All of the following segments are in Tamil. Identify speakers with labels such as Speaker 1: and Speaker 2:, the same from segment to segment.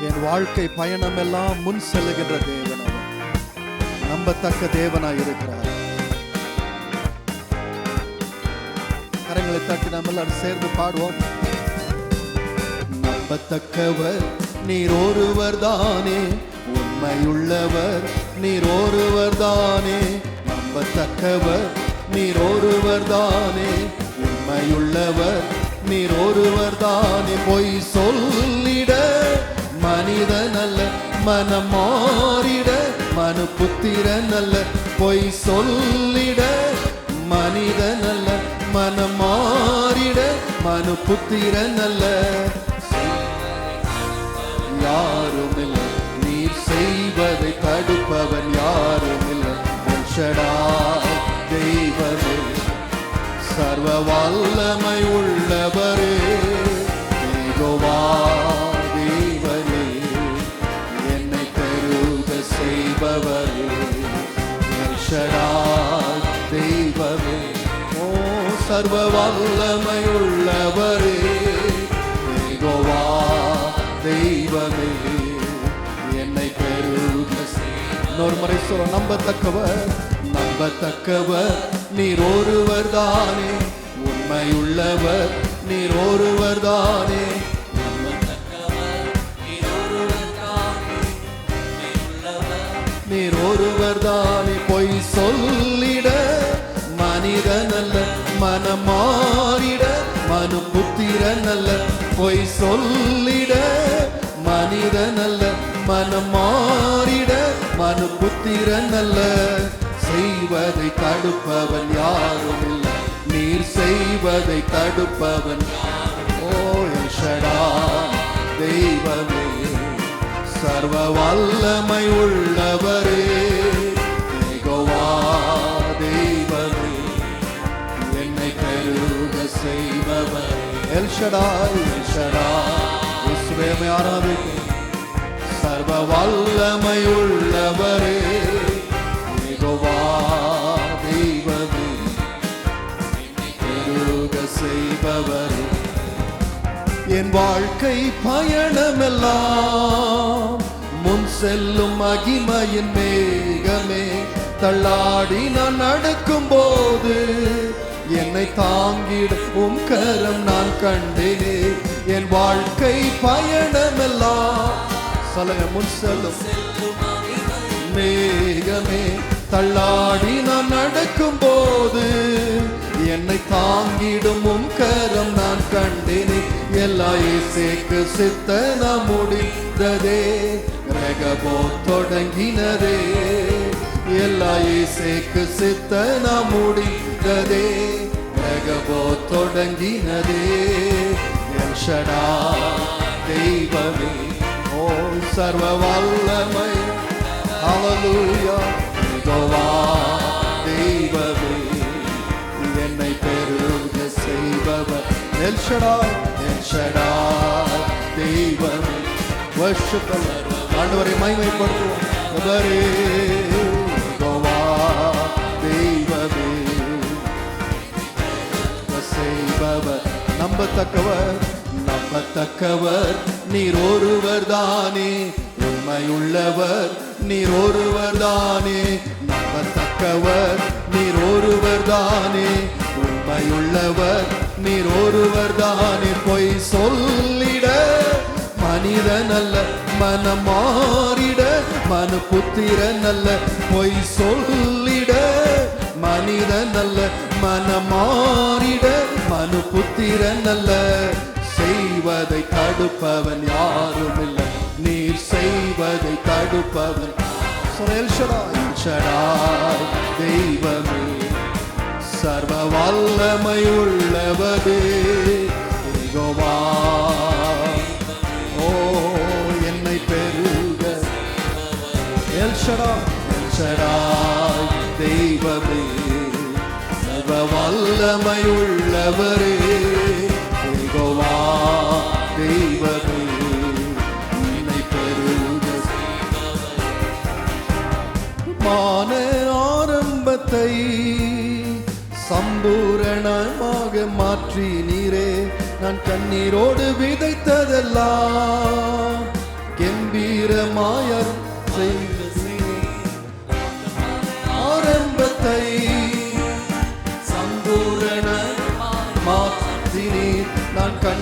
Speaker 1: என் வாழ்க்கை பயணம் எல்லாம் முன் செல்லுகின்ற தேவன் அவர் நம்பத்தக்க தேவனாய் இருக்கிறார். கரங்களை தட்டி நம்ம எல்லாரும் சேர்ந்து பாடுவோம். நம்பத்தக்கவர் நீர் ஒருவர் தானே. உண்மையுள்ளவர் நீர் ஒருவர் தானே. நம்பத்தக்கவர் நீர் ஒருவர் தானே. உண்மையுள்ளவர் நீர் ஒருவர் தானே. பொய் சொல்லிட மனிதன் அல்ல மனம் மாறிட மனு புத்திரன் அல்ல பொய் சொல்லிட. மனிதன் அல்ல மனம் மாறிட மனு புத்திரன் அல்ல யாரும் இல்லை நீர் செய்வதை தடுப்பவன் யாரும் இல்லை மனுஷடா தெய்வமே. சர்வ வல்லமை உள்ளவரே. தெய்வமே ஓ சர்வ வல்லமை உள்ளவரே ஏகோவா தெய்வமே என்னை பெருக செய்- இன்னொரு முறை சொல்ல நம்பத்தக்கவர் நம்பத்தக்கவர் நீர் ஒருவர் தானே. உண்மையுள்ளவர் நீர் ஒருவர் தானே. நீர் ஒருவர் தானே. மனிதன் அல்ல மனம் மாறிட மனு புத்திரன் அல்ல பொய் சொல்லிட. மனிதன் அல்ல மனம் மாறிட மனு புத்திரன் அல்ல செய்வதை தடுப்பவன் யாரும் இல்லை. நீர் செய்வதை தடுப்பவன் ஓ தெய்வமே சர்வ வல்லமை உள்ளவர் எல்ஷடாய் எல்ஷடாய் ஆராதிக்கும் சர்வ வல்லமை உள்ளவரே ஏகோவா தெய்வமே என்னை பெருக செய்பவரே என் வாழ்க்கை பயணமெல்லாம் முன் செல்லும் மகிமையின் மேகமே தள்ளாடி நான் நடக்கும் போது என்னை தாங்கிடும் உம் கரம் நான் கண்டேனே. என் வாழ்க்கை பயணமெல்லாம் சொல்லுங்க முன் செல்லும். மேகமே தள்ளாடி நான் நடக்கும் போது என்னை தாங்கிடும். உம் கரம் நான் கண்டேனே. எல்லா இசைக்கு சித்தன முடிந்ததே. ரகபோ தொடங்கினதே எல்லா இசைக்கு சித்தன முடிந்ததே ரகபோ தொடங்கினதே. எல்ஷடா தெய்வமே ஓ சர்வ வல்லமை Hallelujah. யெகோவா தெய்வமே என்னை பெருக செய்பவர். எல்ஷடாய் எல்ஷடாய் தெய்வமே. worship ஆண்டவரை மகிமைப்படுத்துவோம். அவரே நம்பத்தக்கவர் நம்பத்தக்கவர் நீர் ஒருவர் தானே உண்மையுள்ளவர் நீர் ஒருவர் தானே நம்பத்தக்கவர் நீர் ஒருவர் தானே உண்மையுள்ளவர் நீர் ஒருவர் தானே பொய் சொல்லிட மனிதன் அல்ல மனம் மாறிட மனு புத்திரன் அல்ல. பொய் சொல்லிட மனிதன் அல்ல மனம் மாறிட மனு புத்திரன் அல்ல. செய்வதை தடுப்பவன் யாரும் இல்லை. நீர் செய்வதை தடுப்பவன் தெய்வமே சர்வ வல்லமை உள்ளவரே யெகோவா ஓ என்னை பெருக எல்ஷடா எல்ஷடா தெய்வமே. சர்வ வல்லமை உள்ளவரே யெகோவா தெய்வமே என்னை பெருக மான ஆரம்பத்தை சம்பூரணமாக மாற்றி நீரே நான் கண்ணீரோடு விதைத்ததெல்லாம் என் செய்த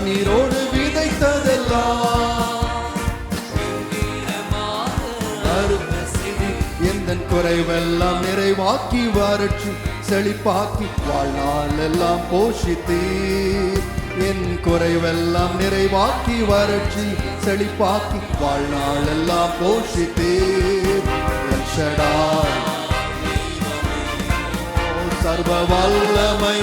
Speaker 1: கண்ணீரோடு விதைத்ததெல்லாம். எந்த குறைவெல்லாம் நிறைவாக்கி வறட்சி செழிப்பாக்கி வாழ்நாள் எல்லாம் போஷித்தீர். என் குறைவெல்லாம் நிறைவாக்கி வறட்சி செழிப்பாக்கி வாழ்நாள் எல்லாம் போஷித்தீர் சர்வ வல்லமை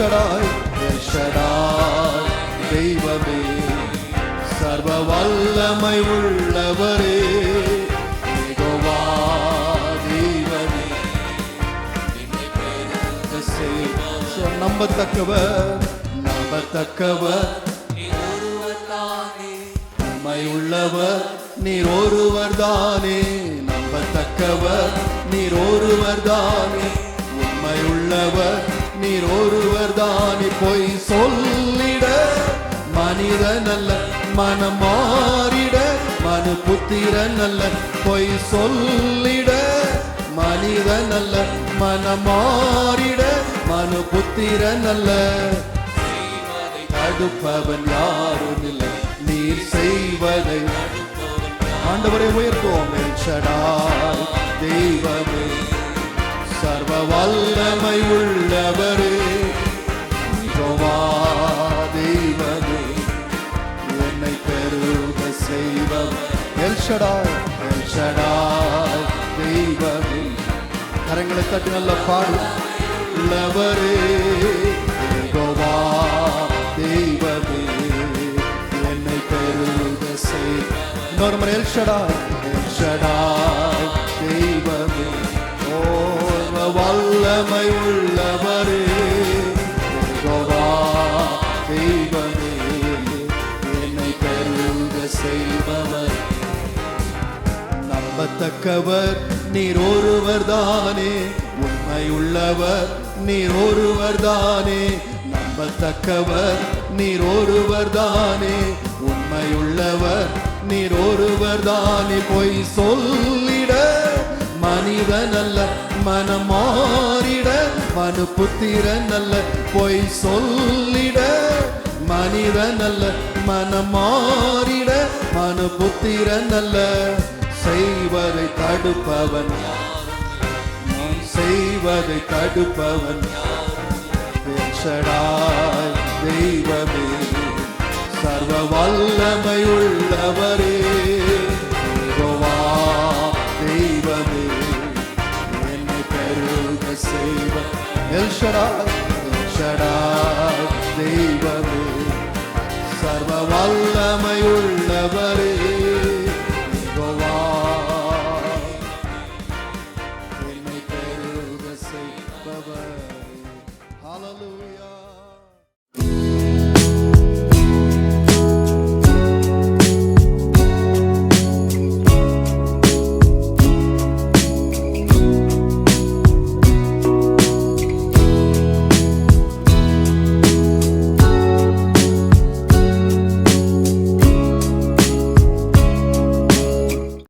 Speaker 1: ஷடாய் எல் ஷடாய் தெய்வமே. சர்வ வல்லமை உள்ளவரே நம்பத்தக்கவர் நம்பத்தக்கவர். உண்மை உள்ளவர் நீர் ஒருவர் தானே. நம்பத்தக்கவர் நீர் ஒருவர் தானே. உண்மை உள்ளவர் நீர் ஒருவர் தானி பொய் சொல்லிட. மனிதன் அல்ல மனம் மாறிட. மனு புத்திரன் அல்ல பொய் சொல்லிட. மனிதன் அல்ல மனம் மாறிட. மனு புத்திரன் அல்ல. தடுப்பவன் யாரும் இல்லை. நீர் செய்வதை ஆண்டவரை உயர்த்துவோம் என்றடா தெய்வமே சர்வ வல்லமை எல்ஷடாய் எல்ஷடாய் தெய்வமே கரங்களை தட்டி நல்ல பாடு உள்ளவரே யெகோவா தெய்வமே என்னை பெருக செய் இன்னொரு முறை எல்ஷடாய் எல்ஷடாய் தெய்வமே ஓ வல்லமை உள்ளவரே தக்கவர் நீர் ஒருவர் தானே. உண்மை உள்ளவர் நீர் ஒருவர் தானே. நம்பத்தக்கவர் நீர் ஒருவர் தானே. உண்மை உள்ளவர் நீர் ஒருவர் தானே. போய் சொல்லிட மனிதன் அல்ல மனம் மாறிட மனு புத்திரன் அல்ல. பொய் சொல்லிட மனிதன் அல்ல மனம் மாறிட மனு புத்திரன் அல்ல. செய்வதை தடுப்பவன் நான் செய்வதை தடுப்பவன் எல்ஷடாய் தெய்வமே சர்வ வல்லமை உள்ளவரே. யெகோவா தெய்வமே என்னை பெருக செய்வ. எல்ஷடாய் எல்ஷடாய் தெய்வமே சர்வ வல்லமை உள்ள